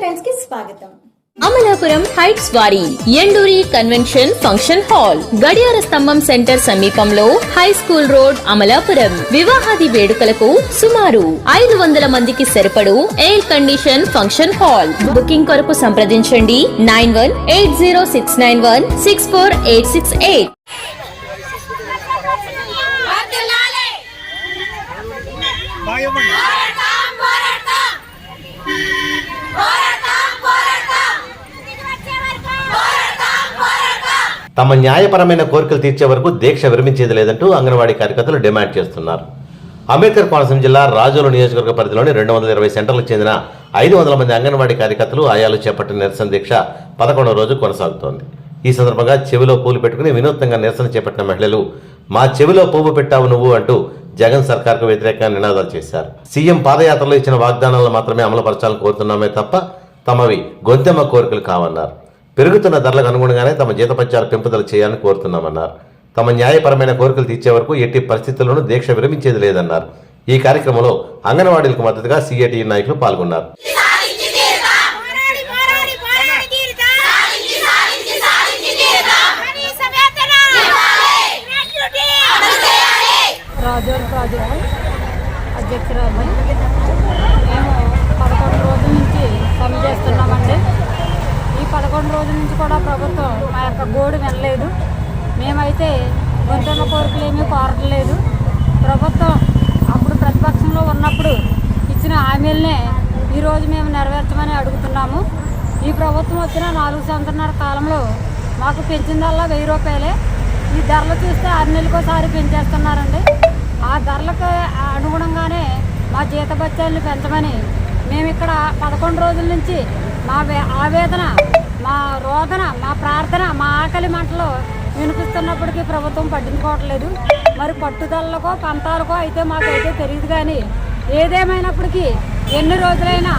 టైమ్స్కి స్వాగతం అమలాపురం హైట్స్ వారి Enduri convention function hall గడియార స్తంభం సెంటర్ సమీపంలో హై స్కూల్ రోడ్ అమలాపురం వివాహాది వేడుకలకు సుమారు ఐదు వందల మందికి సరిపడు air condition function hall booking కొరకు సంప్రదించండి nine one eight zero six nine one six four eight six eight తమ న్యాయపరమైన కోరికలు తీర్చే వరకు దీక్ష విరమించేది లేదంటూ అంగన్వాడీ కార్యకర్తలు డిమాండ్ చేస్తున్నారు. అంబేద్కర్ కోనసీమ జిల్లా రాజోలు నియోజకవర్గ పరిధిలోని రెండు వందల ఇరవై సెంటర్లకు చెందిన ఐదు వందల మంది అంగన్వాడీ కార్యకర్తలు ఆయాలు చేపట్టిన నిరసన దీక్ష పదకొండవ రోజు కొనసాగుతోంది. ఈ సందర్భంగా చెవిలో పూలు పెట్టుకుని వినూత్నంగా నిరసన చేపట్టిన మహిళలు మా చెవిలో పువ్వు పెట్టావు నువ్వు అంటూ జగన్ సర్కార్కు వ్యతిరేకంగా నినాదాలు చేశారు. సీఎం పాదయాత్రలో ఇచ్చిన వాగ్దానాలను మాత్రమే అమలుపరచాలని కోరుతున్నామే తప్ప తమవి గొంతెమ్మ కోరికలు కావన్నారు. పెరుగుతున్న ధరలకు అనుగుణంగానే తమ జీతపత్యాలు పెంపుదల చేయాలని కోరుతున్నామన్నారు. తమ న్యాయపరమైన కోరికలు తీర్చే వరకు ఎట్టి పరిస్థితుల్లోనూ దీక్ష విరమించేది లేదన్నారు. ఈ కార్యక్రమంలో అంగన్వాడీలకు మద్దతుగా సిఐటి నాయకులు పాల్గొన్నారు. పోరాడి పోరాడి అధ్యక్షురాలు. మేము పదకొండు రోజుల నుంచి పని చేస్తున్నామండి. ఈ పదకొండు రోజుల నుంచి కూడా ప్రభుత్వం మా యొక్క గోడు వినలేదు. మేమైతే గొంతున్న కోరికలు ఏమీ కోరట్లేదు. ప్రభుత్వం అప్పుడు ప్రతిపక్షంలో ఉన్నప్పుడు ఇచ్చిన హామీలనే ఈరోజు మేము నెరవేర్చమని అడుగుతున్నాము. ఈ ప్రభుత్వం వచ్చిన నాలుగు సంవత్సరాల కాలంలో మాకు పెంచిందల్లా వెయ్యి రూపాయలే. ఈ ధరలు చూస్తే ఆరు నెలలకోసారి పెంచేస్తున్నారండి. ఆ ధరలకు అనుగుణంగానే మా జీతభత్యాలను పెంచమని మేము ఇక్కడ పదకొండు రోజుల నుంచి మా వే- ఆవేదన మా రోదన మా ప్రార్థన మా ఆకలి మంటలు వినిపిస్తున్నప్పటికీ ప్రభుత్వం పట్టించుకోవట్లేదు. మరి పట్టుదలకో పంతాలకో అయితే మాకైతే తెలియదు కానీ ఏదేమైనప్పటికీ ఎన్ని రోజులైనా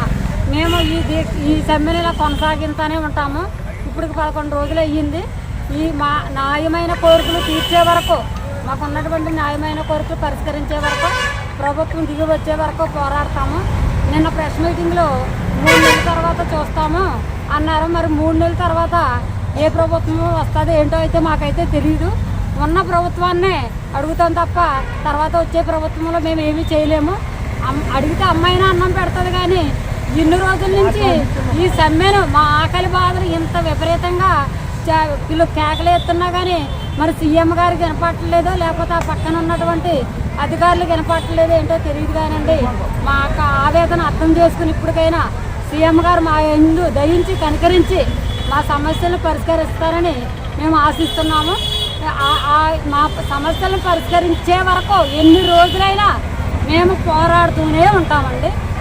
మేము ఈ ఈ సమ్మెను ఇలా కొనసాగిస్తూనే ఉంటాము. ఇప్పటికి పదకొండు రోజులు అయ్యింది. ఈ మా న్యాయమైన కోరికలు తీర్చే వరకు మాకు ఉన్నటువంటి న్యాయమైన కోరికలు పరిష్కరించే వరకు ప్రభుత్వం దిగి వచ్చే వరకు పోరాడతాము. నిన్న ప్రెస్ మీటింగ్లో మూడు నెలల తర్వాత చూస్తాము అన్నారు. మరి మూడు నెలల తర్వాత ఏ ప్రభుత్వం వస్తుందో ఏంటో అయితే మాకైతే తెలియదు ఉన్న ప్రభుత్వాన్నే అడుగుతాం తప్ప తర్వాత వచ్చే ప్రభుత్వంలో మేము ఏమీ చేయలేము. అడిగితే అమ్మాయినా అన్నం పెడుతుంది కానీ ఇన్ని రోజుల నుంచి ఈ సమ్మెను మా ఆకలి బాధలు ఇంత విపరీతంగా చా- వీళ్ళు కేకలు ఎత్తున్నా కానీ మరి సీఎం గారికి వినపట్టలేదో లేకపోతే ఆ పక్కన ఉన్నటువంటి అధికారులు వినపట్టలేదో ఏంటో తెలియదు కానండి. మా యొక్క ఆవేదన అర్థం చేసుకుని ఇప్పటికైనా సీఎం గారు మా ఎందు దయించి కనికరించి మా సమస్యలను పరిష్కరిస్తారని మేము ఆశిస్తున్నాము. మా సమస్యలను పరిష్కరించే వరకు ఎన్ని రోజులైనా మేము పోరాడుతూనే ఉంటామండి.